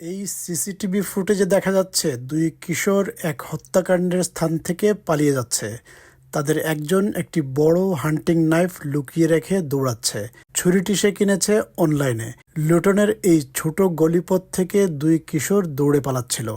এই সিসিটিভি ফুটেজে দেখা যাচ্ছে দুই কিশোর এক হত্যাকাণ্ডের স্থান থেকে পালিয়ে যাচ্ছে। তাদের একজন একটি বড় হান্টিং নাইফ লুকিয়ে রেখে দৌড়াচ্ছে। ছুরিটি সে কিনেছে অনলাইনে। লুটনের এই ছোট গলিপথ থেকে দুই কিশোর দৌড়ে পালাচ্ছিল।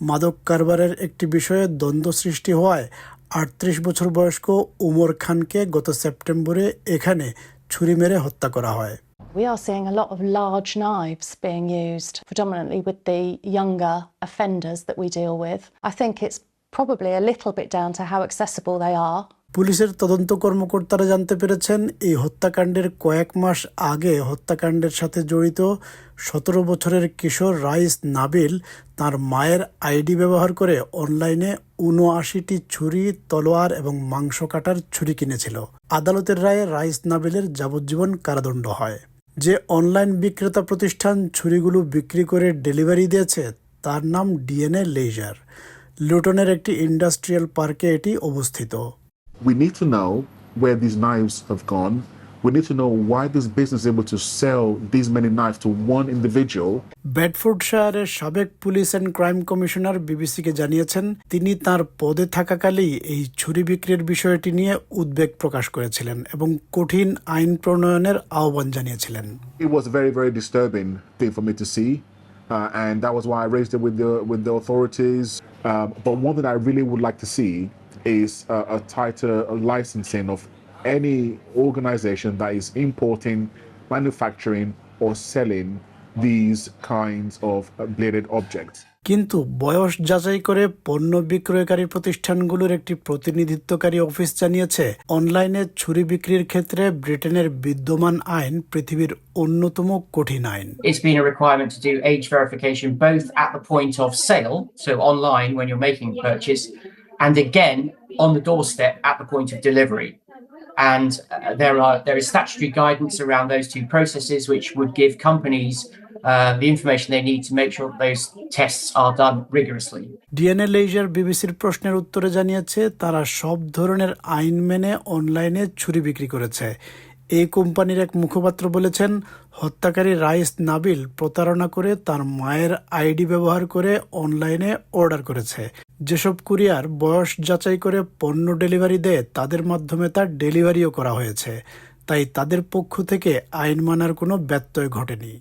মাদক কারবারের একটি বিষয়ে দ্বন্দ্ব সৃষ্টি হওয়ায় আটত্রিশ বছর বয়স্ক উমর খানকে গত সেপ্টেম্বরে এখানে ছুরি মেরে হত্যা করা হয়। We are seeing a lot of large knives being used, predominantly with the younger offenders that we deal with. I think it's probably a little bit down to how accessible they are. পুলিশের তদন্ত কর্মকর্তারা জানতে পেরেছেন এই হত্যাকাণ্ডের কয়েক মাস আগে হত্যাকাণ্ডের সাথে জড়িত সতেরো বছরের কিশোর রাইস নাবিল তার মায়ের আইডি ব্যবহার করে অনলাইনে উনআশিটি ছুরি তলোয়ার এবং মাংস কাটার ছুরি কিনেছিল আদালতের রায়ে রাইস নাবিলের যাবজ্জীবন কারাদণ্ড হয় যে অনলাইন বিক্রেতা প্রতিষ্ঠান ছুরিগুলো বিক্রি করে ডেলিভারি দিয়েছে, তার নাম ডিএনএ লেজার লুটনের একটি ইন্ডাস্ট্রিয়াল পার্কে এটি অবস্থিত we need to know where these knives have gone. We need to know why this business is able to sell these many knives to one individual. ব্যাডফোর্ডশায়ারের সাবেক পুলিশ অ্যান্ড ক্রাইম কমিশনার বিবিসিকে জানিয়েছেন তিনি তার পদে থাকাকালেই এই ছুরি বিক্রির বিষয়টি নিয়ে উদ্বেগ প্রকাশ করেছিলেন এবং কঠিন আইন প্রণয়নের আহ্বান জানিয়েছিলেন It was very, very disturbing thing for me to see. Uh, and that was why I raised it with the with the authorities. Um, but one thing I really would like to see is uh, a tighter licensing of any organization that is importing, manufacturing, or selling these kinds of uh, bladed objects. কিন্তু বয়স যাচাই করে পণ্য বিক্রয়কারী প্রতিষ্ঠানগুলোর একটি প্রতিনিধিত্বকারী office জানিয়েছে অনলাইনে ছুরি বিক্রির ক্ষেত্রে ব্রিটেনের বিদ্যমান আইন পৃথিবীর অন্যতম কঠিন আইন it's been a requirement to do age verification both at the point of sale, so online when you're making a purchase, and again on the doorstep at the point of delivery. And uh, there are there is statutory guidance around those two processes, which would give companies uh, the information they need to make sure that those tests are done rigorously. DNA laser বিবিসির প্রশ্নের উত্তরে জানিয়েছে তারা সব ধরনের আইন মেনে অনলাইনে ছুরি বিক্রি করেছে এই কোম্পানির এক মুখপাত্র বলেছেন, হত্যাকারী রাইস নাবিল প্রতারণা করে তার মায়ের আইডি ব্যবহার করে অনলাইনে অর্ডার করেছে। যেসব কুরিয়ার বয়স যাচাই করে পণ্য ডেলিভারি দেয়, তাদের মাধ্যমে তার ডেলিভারিও করা হয়েছে। তাই তাদের পক্ষ থেকে আইন মানার কোনো ব্যত্যয় ঘটেনি।